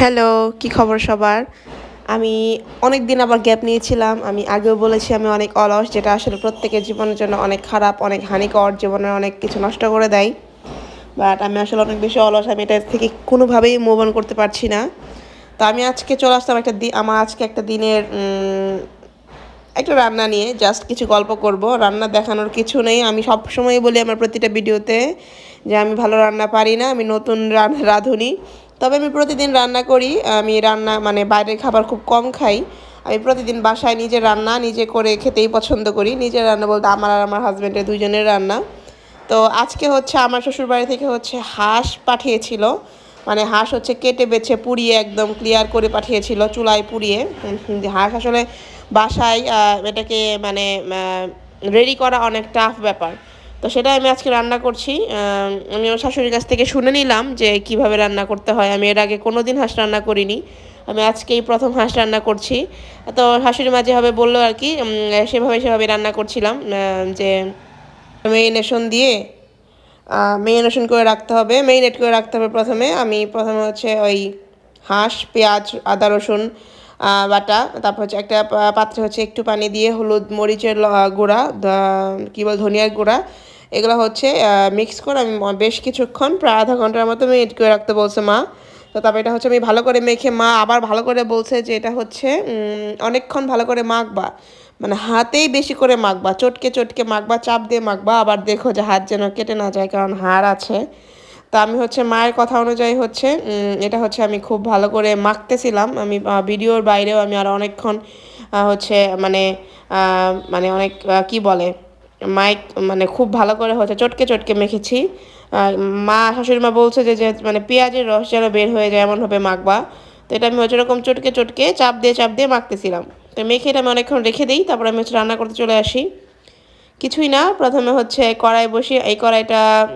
Hello কি খবর সবার? আমি অনেক দিন আবার গ্যাপ নিয়েছিলাম। আমি আগেও বলেছি আমি অনেক অলস, যেটা আসলে প্রত্যেকের জীবনের জন্য অনেক খারাপ, অনেক হানিকর, জীবনের অনেক কিছু নষ্ট করে দেয়। বাট আমি আসলে অনেক বেশি অলস, আমি এটা থেকে কোনোভাবেই মুভ অন করতে পারছি না। তো আমি আজকে চলে আসলাম একটা দি আমার আজকে একটা দিনের একটা রান্না নিয়ে জাস্ট কিছু গল্প করব। রান্না দেখানোর কিছু নেই। আমি সব সময় বলি আমার প্রতিটা ভিডিওতে যে আমি ভালো রান্না পারি না, আমি নতুন রাঁধুনি। তবে আমি প্রতিদিন রান্না করি, আমি রান্না মানে বাইরের খাবার খুব কম খাই। আমি প্রতিদিন বাসায় নিজে রান্না, নিজে করে খেতেই পছন্দ করি। নিজের রান্না বলতে আমার আর আমার হাজব্যান্ডের দুজনের রান্না। তো আজকে হচ্ছে আমার শ্বশুর বাড়ি থেকে হচ্ছে হাঁস পাঠিয়েছিল। মানে হাঁস হচ্ছে কেটে, বেছে, পুড়িয়ে একদম ক্লিয়ার করে পাঠিয়েছিল চুলায় পুড়িয়ে। হাঁস আসলে বাসায় এটাকে মানে রেডি করা অনেক টাফ ব্যাপার। তো সেটা আমি আজকে রান্না করছি। আমি আমার শাশুড়ির কাছ থেকে শুনে নিলাম যে কীভাবে রান্না করতে হয়। আমি এর আগে কোনো দিন হাঁস রান্না করিনি। আমি আজকেই প্রথম হাঁস রান্না করছি। তো শাশুড়ি মা যেভাবে বলল আর কি সেভাবে সেভাবে রান্না করছিলাম। যে মেরিনেশন দিয়ে মেরিনেশন করে রাখতে হবে। মেরিনেট করে রাখতে হবে প্রথমে। আমি প্রথমে হচ্ছে ওই হাঁস, পেঁয়াজ, আদা, রসুন বাটা, তারপর হচ্ছে একটা পাত্রে হচ্ছে একটু পানি দিয়ে হলুদ, মরিচের গুঁড়া কী বল, ধনিয়ার গুঁড়া এগুলো হচ্ছে মিক্স করে আমি বেশ কিছুক্ষণ, প্রায় আধা ঘণ্টার মতো মেরিনেট করে রাখতে বলছে মা। তো তারপর এটা হচ্ছে আমি ভালো করে মেখে মা আবার ভালো করে বলছে যে এটা হচ্ছে অনেকক্ষণ ভালো করে মাখবা। মানে হাতেই বেশি করে মাখবা, চটকে চটকে মাখবা, চাপ দিয়ে মাখবা। আবার দেখো যে হাত যেন কেটে না যায়, কারণ হাড় আছে। তা আমি হচ্ছে মায়ের কথা অনুযায়ী হচ্ছে এটা হচ্ছে আমি খুব ভালো করে মাখতেছিলাম। আমি ভিডিওর বাইরেও আমি আর অনেকক্ষণ হচ্ছে মানে মানে অনেক কি বলে মাইক মানে খুব ভালো করে হচ্ছে চটকে চটকে মেখেছি। মা, শাশুড়ি মা বলছে যে মানে পেঁয়াজের রস যেন বের হয়ে যায় এমনভাবে মাখবা। তো এটা আমি হচ্ছে এরকম চটকে চটকে চাপ দিয়ে চাপ দিয়ে মাখতেছিলাম। তো মেখে এটা আমি অনেকক্ষণ রেখে দিই, তারপর আমি হচ্ছে রান্না করতে চলে আসি। কিছুই না, প্রথমে হচ্ছে কড়াই বসিয়ে, এই কড়াইটা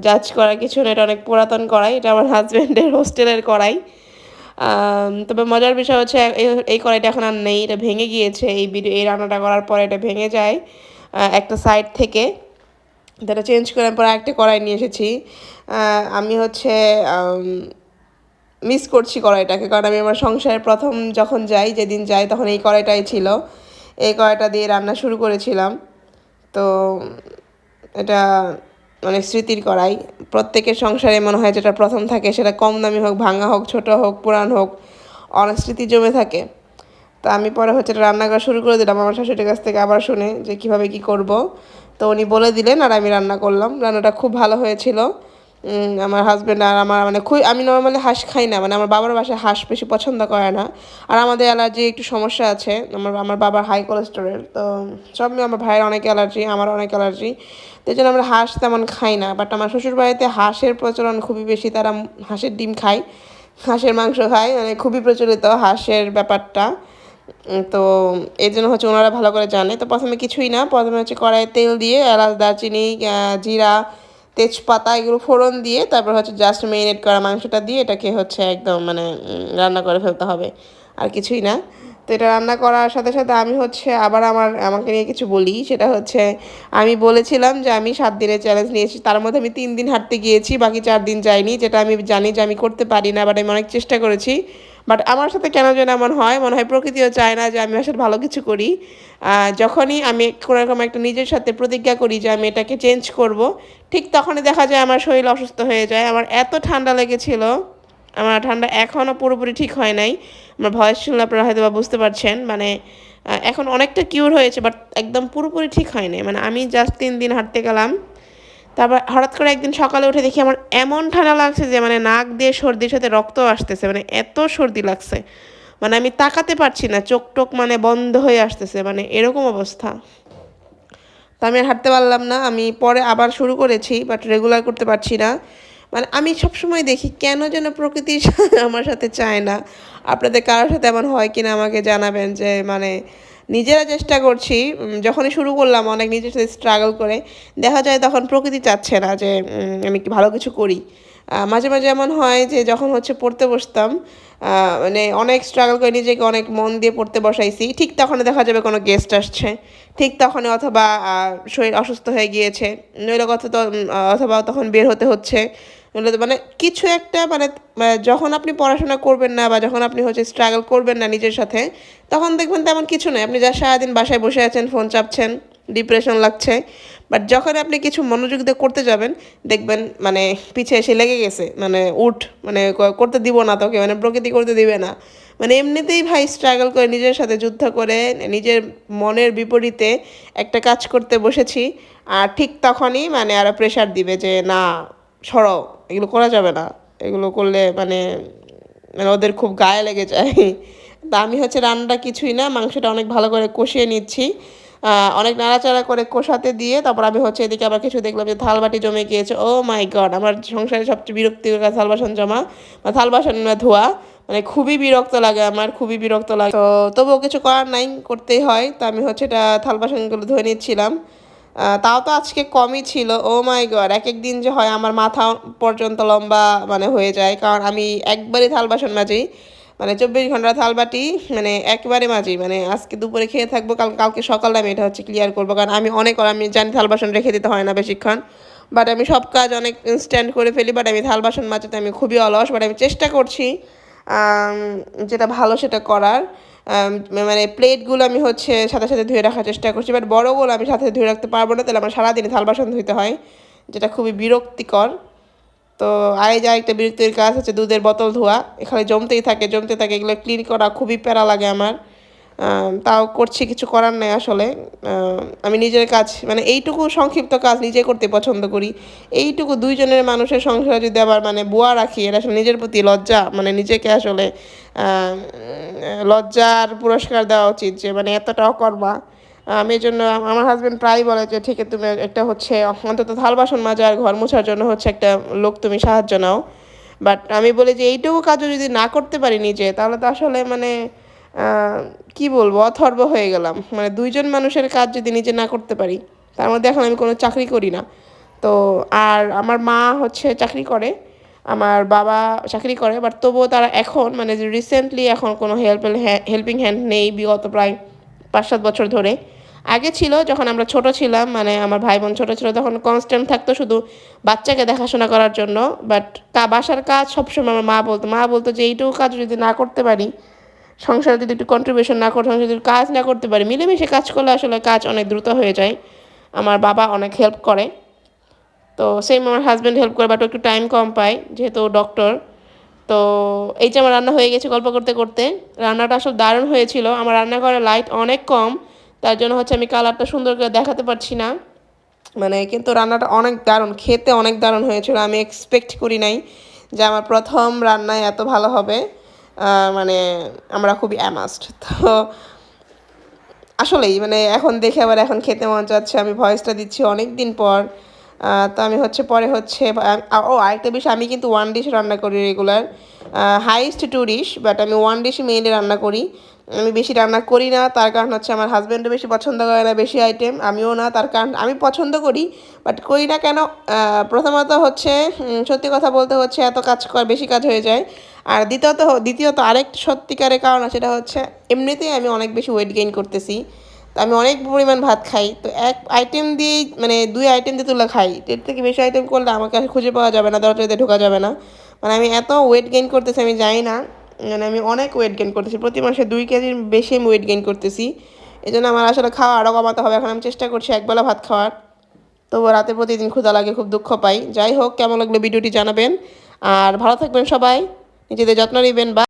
জাজ করার কিছু না, এটা অনেক পুরাতন কড়াই, এটা আমার হাজব্যান্ডের হোস্টেলের কড়াই। তবে মজার বিষয় হচ্ছে এই- কড়াইটা এখন আর নেই, এটা ভেঙে গিয়েছে, এই ভিডিও, এই রান্নাটা করার পরে এটা ভেঙে যায়। একটা সাইড থেকে যেটা চেঞ্জ করে আমি পরে একটা কড়াই নিয়ে এসেছি। আমি হচ্ছে মিস করছি কড়াইটাকে কারণ আমি আমার সংসারে প্রথম যখন যাই, যেদিন যাই তখন এই কড়াইটাই ছিল। এই কড়াইটা দিয়ে রান্না শুরু করেছিলাম। তো এটা অনেক স্মৃতির কড়াই। প্রত্যেকের সংসারে মনে হয় যেটা প্রথম থাকে সেটা কম দামি হোক, ভাঙা হোক, ছোট হোক, পুরান হোক, অনেক স্মৃতি জমে থাকে। তো আমি পরে হচ্ছে রান্না করা শুরু করে দিলাম, আমার শাশুড়ির কাছ থেকে আবার শুনে যে কীভাবে কি করব। তো উনি বলে দিলেন আর আমি রান্না করলাম। রান্নাটা খুব ভালো হয়েছিল। আমার হাজব্যান্ড আর আমার মানে খুব আমি নর্মালি হাঁস খাই না মানে আমার বাবার বাসায় হাঁস বেশি পছন্দ করে না। আর আমাদের অ্যালার্জি একটু সমস্যা আছে, আমার আমার বাবার হাই কোলেস্টেরল তো সব আমার ভাইয়ের অনেক অ্যালার্জি আমার অনেক অ্যালার্জি তো জন্য আমরা হাঁস তেমন খাই না বাট আমার শ্বশুর বাড়িতে হাঁসের প্রচলন খুবই বেশি, তারা হাঁসের ডিম খায়, হাঁসের মাংস খায় মানে খুবই প্রচলিত হাঁসের ব্যাপারটা। তো এই জন্য হচ্ছে ওনারা ভালো করে জানে। তো প্রথমে কিছুই না, প্রথমে হচ্ছে কড়াইয়ে তেল দিয়ে এলাচ, দারচিনি জিরা, তেজপাতা এগুলো ফোড়ন দিয়ে তারপর হচ্ছে জাস্ট মেরিনেট করা মাংসটা দিয়ে এটাকে হচ্ছে একদম মানে রান্না করে ফেলতে হবে। আর কিছুই না। তো এটা রান্না করার সাথে সাথে আমি হচ্ছে আবার আমার, আমাকে নিয়ে কিছু বলি। সেটা হচ্ছে আমি বলেছিলাম যে আমি সাত দিনের চ্যালেঞ্জ নিয়েছি। তার মধ্যে আমি তিন দিন হাঁটতে গিয়েছি, বাকি চার দিন যাইনি। যেটা আমি জানি যে আমি করতে পারি না বাট আমি অনেক চেষ্টা করেছি। বাট আমার সাথে কেন যেন এমন হয়, মনে হয় প্রকৃতিও চায় না যে আমি আসলে ভালো কিছু করি। যখনই আমি কোনো রকম একটা নিজের সাথে প্রতিজ্ঞা করি যে আমি এটাকে চেঞ্জ করব, ঠিক তখনই দেখা যায় আমার শরীর অসুস্থ হয়ে যায়। আমার এত ঠান্ডা লেগেছিল, আমার ঠান্ডা এখনও পুরোপুরি ঠিক হয় নাই। আমার ভয়েস শুনলে আপনারা হয়তো বা বুঝতে পারছেন মানে এখন অনেকটা কিউর হয়েছে বাট একদম পুরোপুরি ঠিক হয় নাই। মানে আমি জাস্ট তিন দিন হাঁটতে গেলাম তারপর হঠাৎ করে একদিন সকালে উঠে দেখি আমার এমন ঠান্ডা লাগছে যে মানে নাক দিয়ে সর্দির সাথে রক্ত আসতেছে মানে এত সর্দি লাগছে। মানে আমি তাকাতে পারছি না, চোখ টোক মানে বন্ধ হয়ে আসতেছে মানে এরকম অবস্থা। তা আমি আর হাঁটতে পারলাম না, আমি পরে আবার শুরু করেছি বাট রেগুলার করতে পারছি না। মানে আমি সবসময় দেখি কেন যেন প্রকৃতি আমার সাথে চায় না। আপনাদের কারোর সাথে এমন হয় কিনা আমাকে জানাবেন যে মানে নিজেরা চেষ্টা করছি যখনই শুরু করলাম অনেক নিজের সাথে স্ট্রাগল করে, দেখা যায় তখন প্রকৃতি চাচ্ছে না যে আমি ভালো কিছু করি। মাঝে মাঝে এমন হয় যে যখন হচ্ছে পড়তে বসতাম মানে অনেক স্ট্রাগল করে নিজেকে অনেক মন দিয়ে পড়তে বসাইছি। ঠিক তখন দেখা যাবে কোনো গেস্ট আসছে। ঠিক তখনই অথবা শরীর অসুস্থ হয়ে গিয়েছে। নইলে কথা তো অথবা তখন বের হতে হচ্ছে। মানে কিছু একটা মানে যখন আপনি পড়াশোনা করবেন না বা যখন আপনি হচ্ছে স্ট্রাগল করবেন না নিজের সাথে, তখন দেখবেন তেমন কিছু নয় আপনি যা সারাদিন বাসায় বসে আছেন ফোন চাপছেন ডিপ্রেশন লাগছে। বাট যখন আপনি কিছু মনোযোগ দিয়ে করতে যাবেন, দেখবেন মানে পিছে এসে লেগে গেছে। মানে উঠ মানে করতে দিব না তোকে মানে প্রকৃতি করতে দিবে না। মানে এমনিতেই ভাই স্ট্রাগল করে নিজের সাথে যুদ্ধ করে, নিজের মনের বিপরীতে একটা কাজ করতে বসেছি। আর ঠিক তখনই মানে আরও প্রেশার দিবে যে, না, সরো, এগুলো করা যাবে না। এগুলো করলে মানে মানে ওদের খুব গায়ে লেগে যায়। তা আমি হচ্ছে রান্নাটা কিছুই না, মাংসটা অনেক ভালো করে কষিয়ে নিচ্ছি। অনেক নাড়াচাড়া করে কষাতে দিয়ে তারপর আমি হচ্ছে এদিকে আবার কিছু দেখলাম যে থাল বাটি জমে গিয়েছে। ও মাই গড আমার সংসারে সবচেয়ে বিরক্তিকর থাল বাসন জমা বা থাল বাসন ধোয়া মানে খুবই বিরক্ত লাগে আমার, খুবই বিরক্ত লাগে। তো তবুও কিছু করার নাই, করতেই হয়। তো আমি হচ্ছে এটা থাল বাসনগুলো ধুয়ে নিচ্ছিলাম। তাও তো আজকে কমই ছিল। ও মাই গড এক এক দিন যে হয় আমার মাথা পর্যন্ত লম্বা মানে হয়ে যায়। কারণ আমি একবারই থাল বাসন মাজি। মানে চব্বিশ ঘণ্টা থাল বাটি মানে একবারে মাজি মানে আজকে দুপুরে খেয়ে থাকব, কাল কালকে সকালে আমি এটা হচ্ছে ক্লিয়ার করব, কারণ আমি অনেক আমি জানি থাল বাসন রেখে দিতে হয় না বেশিক্ষণ বাট আমি সব কাজ অনেক ইনস্ট্যান্ট করে ফেলি বাট আমি থাল বাসন মাজাতে আমি খুবই অলস বাট আমি চেষ্টা করছি যেটা ভালো সেটা করার মানে প্লেটগুলো আমি হচ্ছে সাথে সাথে ধুয়ে রাখার চেষ্টা করছি বাট বড়গুলো আমি সাথে ধুয়ে রাখতে পারব না, তাহলে আমার সারাদিনে থাল বাসন ধুইতে হয়, যেটা খুবই বিরক্তিকর তো এই যে আরেকটা বিরক্তির কাজ হচ্ছে দুধের বোতল ধোয়া। এখানে জমতেই থাকে, জমতে থাকে, এগুলো ক্লিন করা খুবই প্যারা লাগে আমার। তাও করছি, কিছু করার নেই আসলে। আমি নিজের কাজ মানে এইটুকু সংক্ষিপ্ত কাজ নিজে করতে পছন্দ করি। এইটুকু দুইজনের মানুষের সংসারে যদি আবার মানে বুয়া রাখি এটা আসলে নিজের প্রতি লজ্জা মানে নিজেকে আসলে লজ্জার পুরস্কার দেওয়া উচিত যে মানে এতটাও করবা আমি এই জন্য আমার হাজব্যান্ড প্রায় বলে যে, ঠিক তুমি একটা হচ্ছে অন্তত থাল বাসন মাজা আর ঘর মোছার জন্য হচ্ছে একটা লোক তুমি সাহায্য নাও। বাট আমি বলি যে, এইটুকু কাজও যদি না করতে পারি নিজে, তাহলে তো আসলে মানে কি বলব, অথর্ব হয়ে গেলাম। মানে দুইজন মানুষের কাজ যদি নিজে না করতে পারি, তার মধ্যে এখন আমি কোনো চাকরি করি না। তো আর আমার মা হচ্ছে চাকরি করে, আমার বাবা চাকরি করে বাট তবুও তারা এখন মানে রিসেন্টলি এখন কোনো হেল্প হেল্পিং হ্যান্ড নেই, বিগত প্রায় পাঁচ সাত বছর ধরে। আগে ছিল, যখন আমরা ছোট ছিলাম মানে আমার ভাই বোন ছোট ছিল, তখন কনস্ট্যান্ট থাকতো শুধু বাচ্চাকে দেখাশোনা করার জন্য বাট বাসার কাজ সবসময় আমার মা বলতো। মা বলতো যে, এইটুকু কাজ যদি না করতে পারি, সংসারে যদি একটু কন্ট্রিবিউশন না করতে যদি কাজ না করতে পারি, মিলেমিশে কাজ করলে আসলে কাজ অনেক দ্রুত হয়ে যায়। আমার বাবা অনেক হেল্প করে। তো সেম আমার হাজব্যান্ড হেল্প করে বাট একটু টাইম কম পায়, যেহেতু ডক্টর তো এই যে আমার রান্না হয়ে গেছে গল্প করতে করতে, রান্নাটা আসলে দারুণ হয়েছিল। আমার রান্নাঘরে লাইট অনেক কম তার জন্য হচ্ছে আমি কালারটা সুন্দর করে দেখাতে পারছি না। মানে কিন্তু রান্নাটা অনেক দারুণ, খেতে অনেক দারুণ হয়েছিল, আমি এক্সপেক্ট করি নাই যে আমার প্রথম রান্নায় এত ভালো হবে। মানে আমরা খুবই অ্যামাস্ট তো আসলেই মানে এখন দেখে আবার এখন খেতে মন চাচ্ছে, আমি ভয়েসটা দিচ্ছি অনেক দিন পর তো আমি হচ্ছে পরে হচ্ছে ও আরেকটা বিষয় আমি কিন্তু ওয়ান ডিশ রান্না করি regular highest two dish but আমি ওয়ান ডিশ মেইনলি রান্না করি। আমি বেশি রান্না করি না, তার কারণ হচ্ছে আমার হাজব্যান্ডও বেশি পছন্দ করে না বেশি আইটেম আমিও না, তার কারণ আমি পছন্দ করি বাট করি না কেন? প্রথমত হচ্ছে সত্যি কথা বলতে হচ্ছে এত কাজ কর, বেশি কাজ হয়ে যায়। আর দ্বিতীয়ত দ্বিতীয়ত আরেক সত্যিকারের কারণ সেটা হচ্ছে এমনিতেই আমি অনেক বেশি ওয়েট গেইন করতেছি। তো আমি অনেক পরিমাণ ভাত খাই, তো এক আইটেম দিয়েই মানে দুই আইটেম দিয়ে তুলে খাই, এর থেকে বেশি আইটেম করলে আমাকে খুঁজে পাওয়া যাবে না দরজাতে ঢোকা যাবে না। মানে আমি এত ওয়েট গেইন করতেছি, আমি জানি না। মানে আমি অনেক ওয়েট গেইন করতেছি। প্রতি মাসে দুই কেজির বেশি আমি ওয়েট গেইন করতেছি। এই জন্য আমার আসলে খাওয়া আরও কমাতে হবে। এখন আমি চেষ্টা করছি একবেলা ভাত খাওয়ার। তবু রাতে প্রতিদিন ক্ষুধা লাগে, খুব দুঃখ পাই। যাই হোক, কেমন লাগল ভিডিওটি জানাবেন। আর ভালো থাকবেন সবাই। নিজেদের যত্ন নেবেন। বা